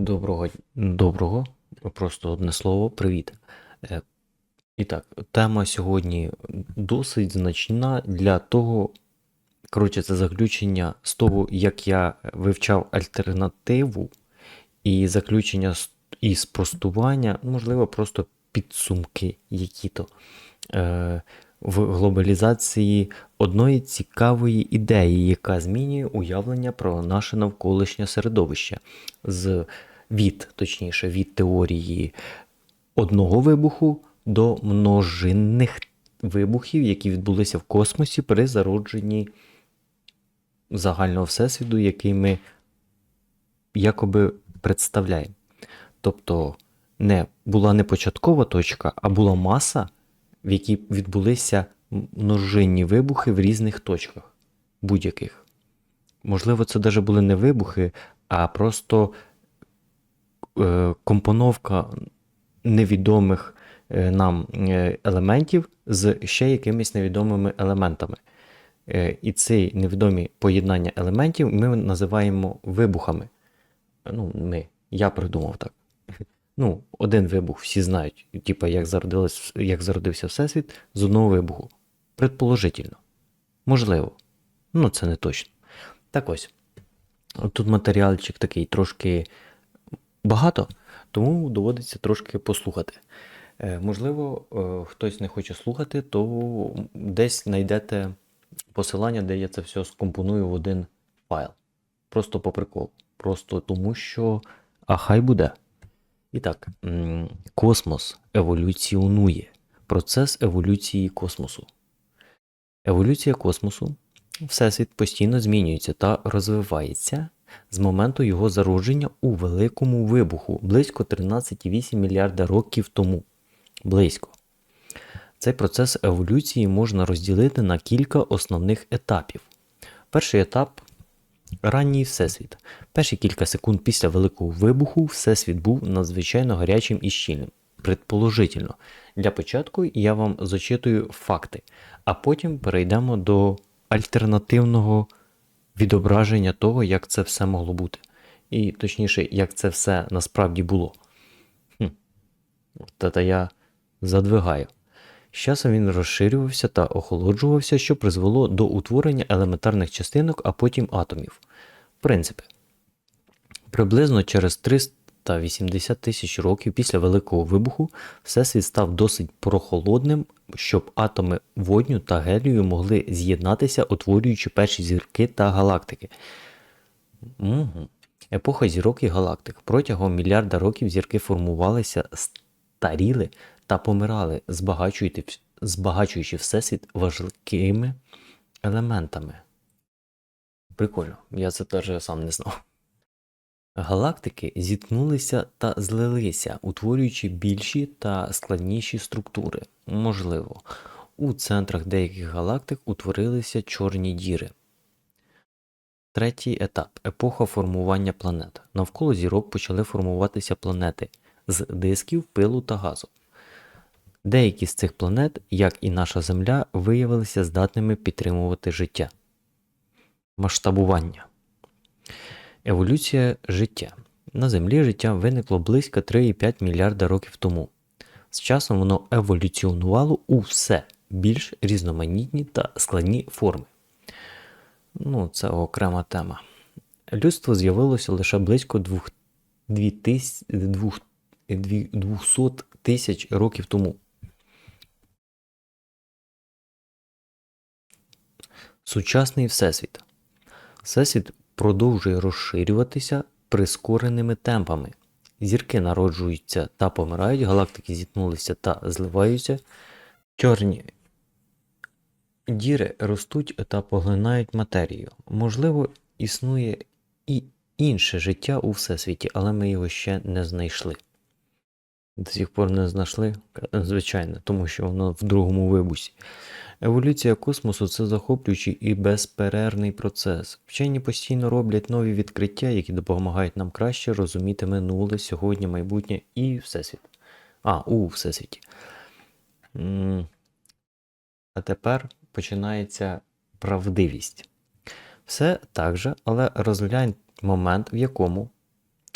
Доброго, доброго, просто одне слово, привіт. Е, І так, тема сьогодні досить значна для того, коротше, це заключення з того, як я вивчав альтернативу, і заключення і спростування, можливо, просто підсумки які-то е, в глобалізації одної цікавої ідеї, яка змінює уявлення про наше навколишнє середовище з від, точніше, від теорії одного вибуху до множинних вибухів, які відбулися в космосі при зародженні загального всесвіту, який ми якоби представляємо. Тобто не була не початкова точка, а була маса, в якій відбулися множинні вибухи в різних точках, будь-яких. Можливо, це навіть були не вибухи, а просто компоновка невідомих е, нам е, елементів з ще якимись невідомими елементами. Е, І ці невідомі поєднання елементів ми називаємо вибухами. Ну, ми, я придумав так. Ну, один вибух всі знають, типа як, як зародився Всесвіт з одного вибуху. Предположительно. Можливо. Ну, це не точно. Так ось. Тут матеріальчик такий трошки багато, тому доводиться трошки послухати. Е, можливо, е, хтось не хоче слухати, то десь знайдете посилання, де я це все скомпоную в один файл. Просто по приколу. Просто тому, що. А хай буде. І так, космос еволюціонує. Процес еволюції космосу. Еволюція космосу. Всесвіт постійно змінюється та розвивається з моменту його зародження у великому вибуху близько 13,8 мільярда років тому. Близько. Цей процес еволюції можна розділити на кілька основних етапів. Перший етап ранній всесвіт. Перші кілька секунд після великого вибуху всесвіт був надзвичайно гарячим і щільним. Предположительно. Для початку я вам зачитую факти, а потім перейдемо до альтернативного відображення того, як це все могло бути. І точніше, як це все насправді було. Хм. Та я задвигаю. З часом він розширювався та охолоджувався, що призвело до утворення елементарних частинок, а потім атомів. Принципи. Приблизно через 380 тисяч років після Великого вибуху Всесвіт став досить прохолодним, щоб атоми водню та гелію могли з'єднатися, утворюючи перші зірки та галактики. Угу. Епоха зірок і галактик. Протягом мільярда років зірки формувалися, старіли та помирали, збагачуючи всесвіт важкими елементами. Прикольно, я це теж сам не знав. Галактики зіткнулися та злилися, утворюючи більші та складніші структури. Можливо, у центрах деяких галактик утворилися чорні діри. Третій етап епоха формування планет. Навколо зірок почали формуватися планети з дисків, пилу та газу. Деякі з цих планет, як і наша Земля, виявилися здатними підтримувати життя. Масштабування. Еволюція життя. На Землі життя виникло близько 3,5 мільярда років тому. З часом воно еволюціонувало у все більш різноманітні та складні форми. Ну, це окрема тема. Людство з'явилося лише близько 200 тисяч років тому. Сучасний Всесвіт. Всесвіт продовжує розширюватися прискореними темпами. Зірки народжуються та помирають, галактики зіткнулися та зливаються. Чорні діри ростуть та поглинають матерію. Можливо, існує і інше життя у Всесвіті, але ми його ще не знайшли. До сих пор не знайшли, звичайно, тому що воно в другому вибусі. Еволюція космосу це захоплюючий і безперервний процес. Вчені постійно роблять нові відкриття, які допомагають нам краще розуміти минуле, сьогодні, майбутнє і всесвіт. А, у всесвіті. А тепер починається правдивість. Все так же, але розглянь момент, в якому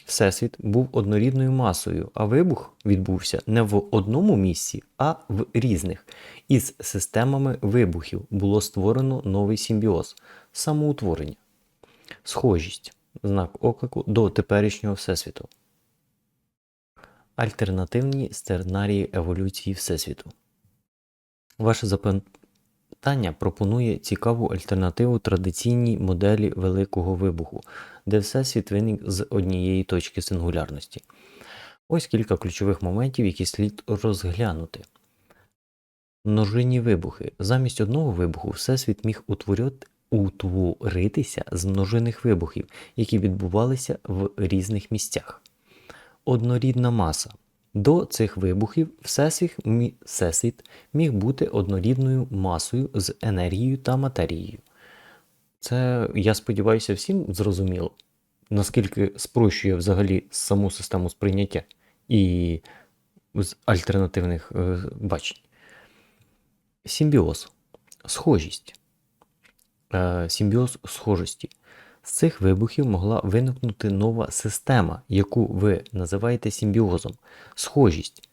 Всесвіт був однорідною масою, а вибух відбувся не в одному місці, а в різних. Із системами вибухів було створено новий симбіоз самоутворення, схожість, знак оклику до теперішнього Всесвіту. Альтернативні сценарії еволюції Всесвіту. Ваше запитання пропонує цікаву альтернативу традиційній моделі Великого вибуху, де Всесвіт виник з однієї точки сингулярності. Ось кілька ключових моментів, які слід розглянути. Множинні вибухи. Замість одного вибуху Всесвіт міг утворитися з множинних вибухів, які відбувалися в різних місцях. Однорідна маса. До цих вибухів Всесвіт міг бути однорідною масою з енергією та матерією. Це, я сподіваюся, всім зрозуміло, наскільки спрощує взагалі саму систему сприйняття і з альтернативних е, бачень. Симбіоз. Схожість. Е, симбіоз схожості. З цих вибухів могла виникнути нова система, яку ви називаєте симбіозом. Схожість.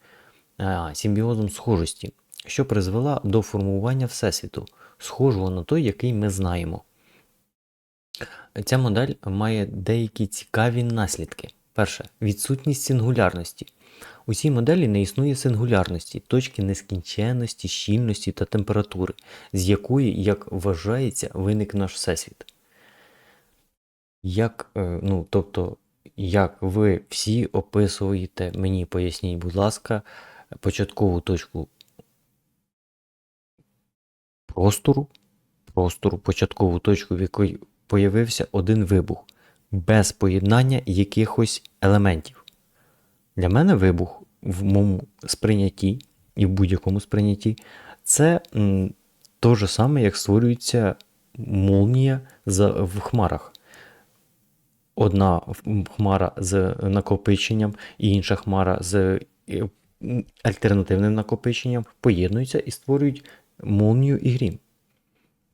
А, симбіозом схожості, що призвела до формування Всесвіту, схожого на той, який ми знаємо. Ця модель має деякі цікаві наслідки. Перше відсутність сингулярності. У цій моделі не існує сингулярності, точки нескінченності, щільності та температури, з якої, як вважається, виник наш Всесвіт. Як, е, ну, тобто, як ви всі описуєте, мені поясніть, будь ласка, початкову точку простору, простору, початкову точку, в якій появився один вибух, без поєднання якихось елементів. Для мене вибух в моєму сприйнятті і в будь-якому сприйнятті це м, то же саме, як створюється молнія в хмарах. Одна хмара з накопиченням і інша хмара з альтернативним накопиченням поєднуються і створюють молнію і грім.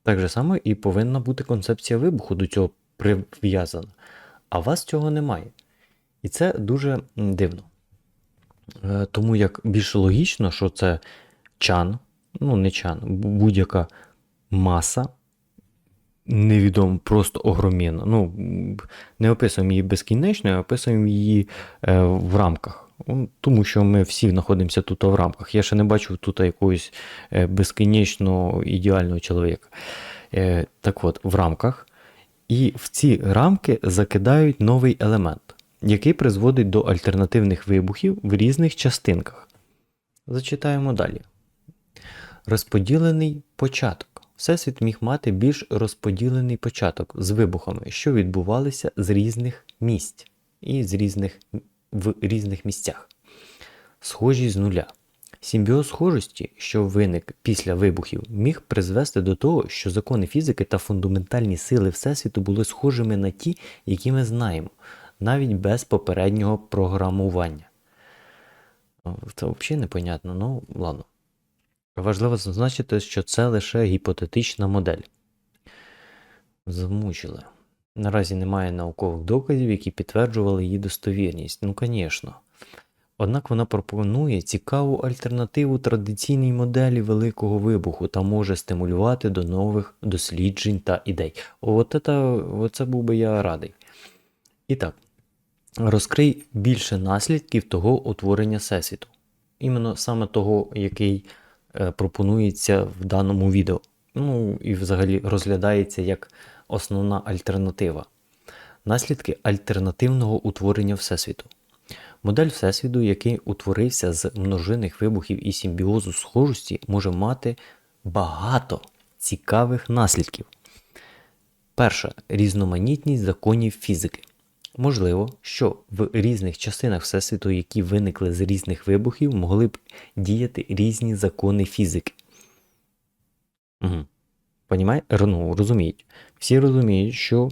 Так же само і повинна бути концепція вибуху до цього прив'язана. А вас цього немає. І це дуже дивно. Е, Тому як більш логічно, що це чан, ну не чан, будь-яка маса, невідомо, просто огром'яна. Ну, не описуємо її безкінечно, а описуємо її е, в рамках. М, Тому що ми всі знаходимося тут в рамках. Я ще не бачив тут якогось е, безкінечно ідеального чоловіка. Е, Так от, в рамках. І в ці рамки закидають новий елемент, який призводить до альтернативних вибухів в різних частинках. Зачитаємо далі. Розподілений початок. Всесвіт міг мати більш розподілений початок з вибухами, що відбувалися з різних місць і з різних, в різних місцях. Схожість з нуля. Симбіоз схожості, що виник після вибухів, міг призвести до того, що закони фізики та фундаментальні сили Всесвіту були схожими на ті, які ми знаємо, навіть без попереднього програмування. Це взагалі непонятно, ну ладно. Важливо зазначити, що це лише гіпотетична модель. Замучили. Наразі немає наукових доказів, які підтверджували її достовірність. Ну, звісно. Однак вона пропонує цікаву альтернативу традиційній моделі Великого вибуху та може стимулювати до нових досліджень та ідей. От це, оце був би я радий. І так, розкрий більше наслідків того утворення Всесвіту. Іменно саме того, який е, пропонується в даному відео. Ну і взагалі розглядається як основна альтернатива. Наслідки альтернативного утворення Всесвіту. Модель Всесвіту, який утворився з множинних вибухів і симбіозу схожості, може мати багато цікавих наслідків. Перше різноманітність законів фізики. Можливо, що в різних частинах Всесвіту, які виникли з різних вибухів, могли б діяти різні закони фізики. Угу. Понімає? Ну, розуміють. Всі розуміють, що.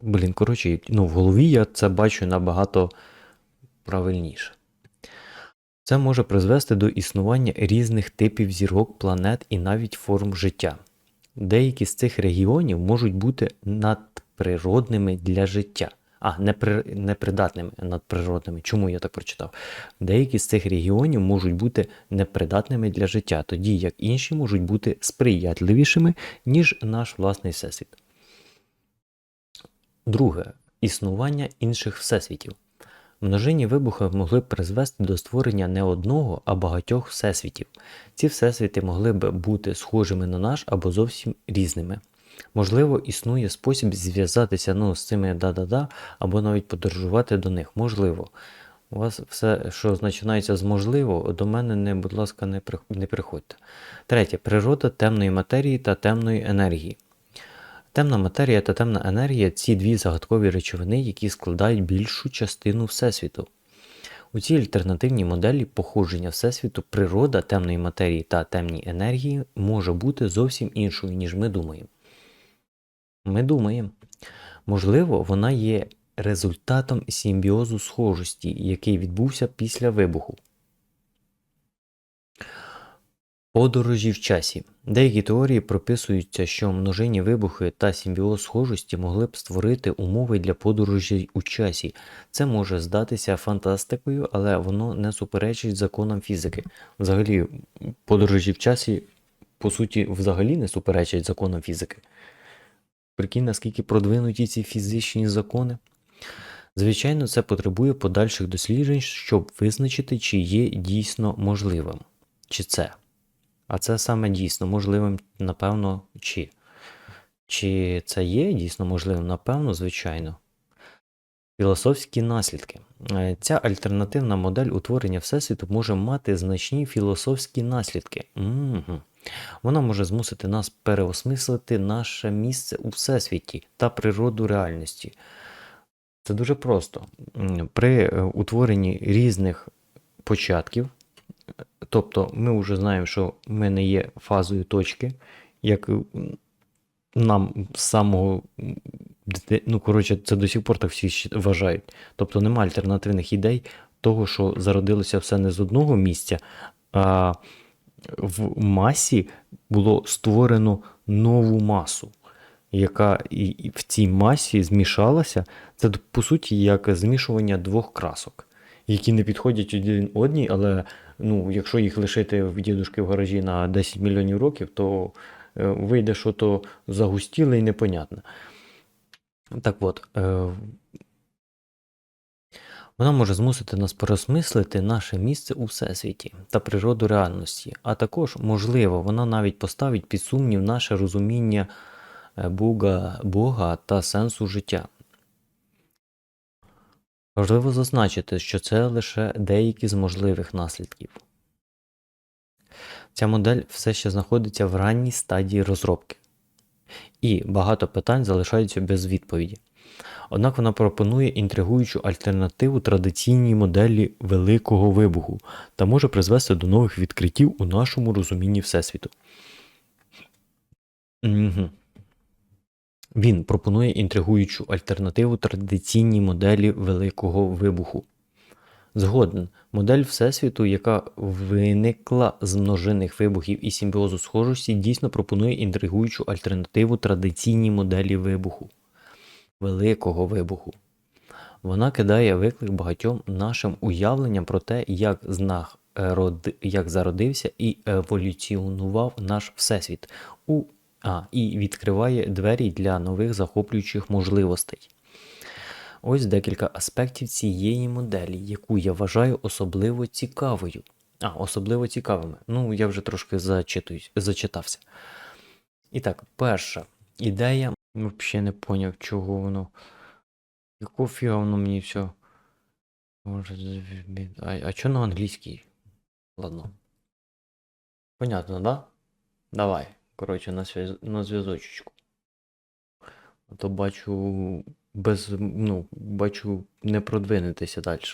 Блін, коротше, ну, в голові я це бачу набагато правильніше. Це може призвести до існування різних типів зірок, планет і навіть форм життя. Деякі з цих регіонів можуть бути надприродними для життя, а, непри, непридатними надприродними. Чому я так прочитав? Деякі з цих регіонів можуть бути непридатними для життя, тоді як інші можуть бути сприятливішими, ніж наш власний всесвіт. Друге існування інших всесвітів. Множинні вибухи могли б призвести до створення не одного, а багатьох всесвітів. Ці всесвіти могли б бути схожими на наш або зовсім різними. Можливо, існує спосіб зв'язатися ну, з цими да-да-да, або навіть подорожувати до них. Можливо. У вас все, що починається з можливо, до мене не, будь ласка, не, не приходьте. Третє. Природа темної матерії та темної енергії. Темна матерія та темна енергія ці дві загадкові речовини, які складають більшу частину Всесвіту. У цій альтернативній моделі походження Всесвіту природа темної матерії та темній енергії може бути зовсім іншою, ніж ми думаємо. Ми думаємо. Можливо, вона є результатом симбіозу схожості, який відбувся після вибуху. Подорожі в часі. Деякі теорії прописуються, що множинні вибухи та симбіоз схожості могли б створити умови для подорожей у часі. Це може здатися фантастикою, але воно не суперечить законам фізики. Взагалі, подорожі в часі, по суті, взагалі не суперечать законам фізики. Прикинь, наскільки продвинуті ці фізичні закони. Звичайно, це потребує подальших досліджень, щоб визначити, чи є дійсно можливим. Чи це. А це саме дійсно можливим, напевно, чи. Чи це є дійсно можливим? Напевно, звичайно. Філософські наслідки. Е, Ця альтернативна модель утворення Всесвіту може мати значні філософські наслідки. Угу. Вона може змусити нас переосмислити наше місце у Всесвіті та природу реальності. Це дуже просто. При е, утворенні різних початків, тобто ми вже знаємо, що ми не є фазою точки, як нам з самого ну, коротше, це до сих пор так всі вважають. Тобто немає альтернативних ідей того, що зародилося все не з одного місця, а в масі було створено нову масу, яка і, в цій масі змішалася. Це по суті як змішування двох красок, які не підходять один одній, але ну, якщо їх лишити в дідушки в гаражі на 10 мільйонів років, то е, вийде, що то загустіле і непонятне. Так от, е, вона може змусити нас переосмислити наше місце у всесвіті та природу реальності, а також, можливо, вона навіть поставить під сумнів наше розуміння е, Бога, Бога та сенсу життя. Важливо зазначити, що це лише деякі з можливих наслідків. Ця модель все ще знаходиться в ранній стадії розробки, і багато питань залишаються без відповіді. Однак вона пропонує інтригуючу альтернативу традиційній моделі великого вибуху та може призвести до нових відкриттів у нашому розумінні Всесвіту. Він пропонує інтригуючу альтернативу традиційній моделі великого вибуху. Згоден, модель Всесвіту, яка виникла з множинних вибухів і симбіозу схожості, дійсно пропонує інтригуючу альтернативу традиційній моделі вибуху великого вибуху. Вона кидає виклик багатьом нашим уявленням про те, як, знах, е, як зародився і еволюціонував наш всесвіт, у, а, і відкриває двері для нових захоплюючих можливостей. Ось декілька аспектів цієї моделі, яку я вважаю особливо цікавою. А, особливо цікавими. Ну, я вже трошки зачитуюсь, зачитався. І так, перша ідея. Взагалі не поняв, чого воно. Якого фіга воно мені все. Може, А, а чого на англійській? Ладно. Понятно, да? Давай. Коротше, на, связ... на зв'язочечку. А то бачу без. Ну, бачу не продвинетеся далі.